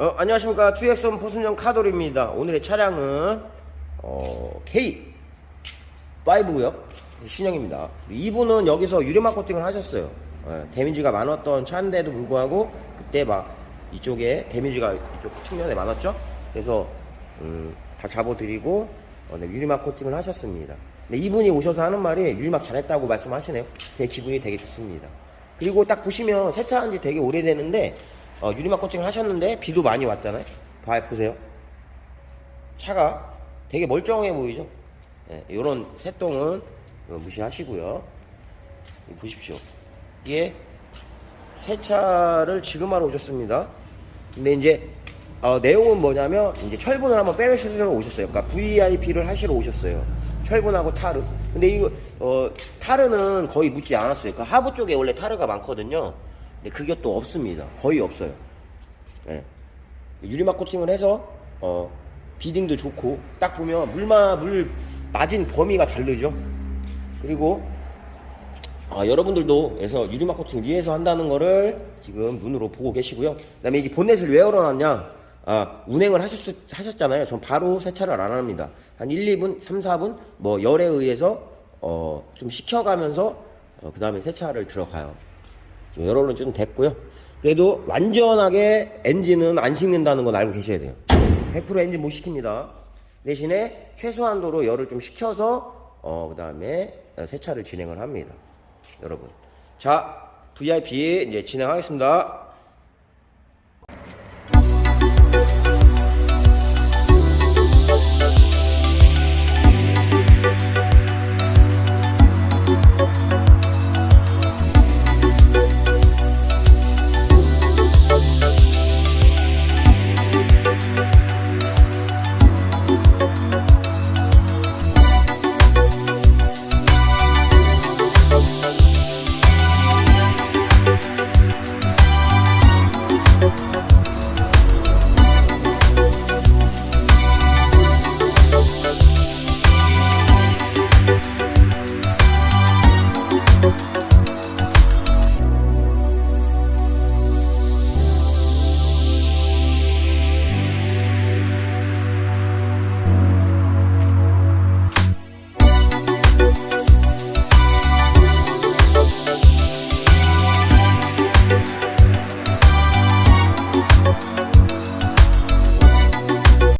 어, 안녕하십니까. 투엑선 포순정 카돌입니다. 오늘의 차량은, 어, K5고요 신형입니다. 이분은 여기서 유리막 코팅을 하셨어요. 예, 데미지가 많았던 차인데도 불구하고, 그때 막 이쪽에 데미지가 이쪽 측면에 많았죠? 그래서, 음, 다 잡아드리고, 어, 네, 유리막 코팅을 하셨습니다. 근데 이분이 오셔서 하는 말이 유리막 잘했다고 말씀하시네요. 제 기분이 되게 좋습니다. 그리고 딱 보시면 세차한 지 되게 오래되는데 어, 유리막 코팅을 하셨는데 비도 많이 왔잖아요. 봐 보세요. 차가 되게 멀쩡해 보이죠. 예, 이런 새똥은 어, 무시하시고요. 보십시오. 이게 세차를 지금 하러 오셨습니다. 근데 이제 어, 내용은 뭐냐면 이제 철분을 한번 빼주시러 오셨어요. 그러니까 VIP를 하시러 오셨어요. 철분하고 타르. 근데 이거 어, 타르는 거의 묻지 않았어요. 그 하부 쪽에 원래 타르가 많거든요. 근데 그게 또 없습니다. 거의 없어요. 예. 유리막 코팅을 해서 어, 비딩도 좋고 딱 보면 물마 물 맞은 범위가 다르죠. 그리고 아, 여러분들도 그래서 유리막 코팅 위에서 한다는 거를 지금 눈으로 보고 계시고요. 그다음에 이게 본넷을 왜 열어놨냐? 아, 운행을 하셨, 하셨잖아요. 전 바로 세차를 안 합니다. 한 1, 2분, 3, 4분 뭐 열에 의해서 어, 좀 식혀가면서 어, 그 다음에 세차를 들어가요. 열어는 좀 됐고요. 그래도 완전하게 엔진은 안 식는다는 건 알고 계셔야 돼요. 100% 엔진 못 식힙니다. 대신에 최소한도로 열을 좀 식혀서 어, 그 다음에 세차를 진행을 합니다. 여러분. 자, VIP 이제 진행하겠습니다.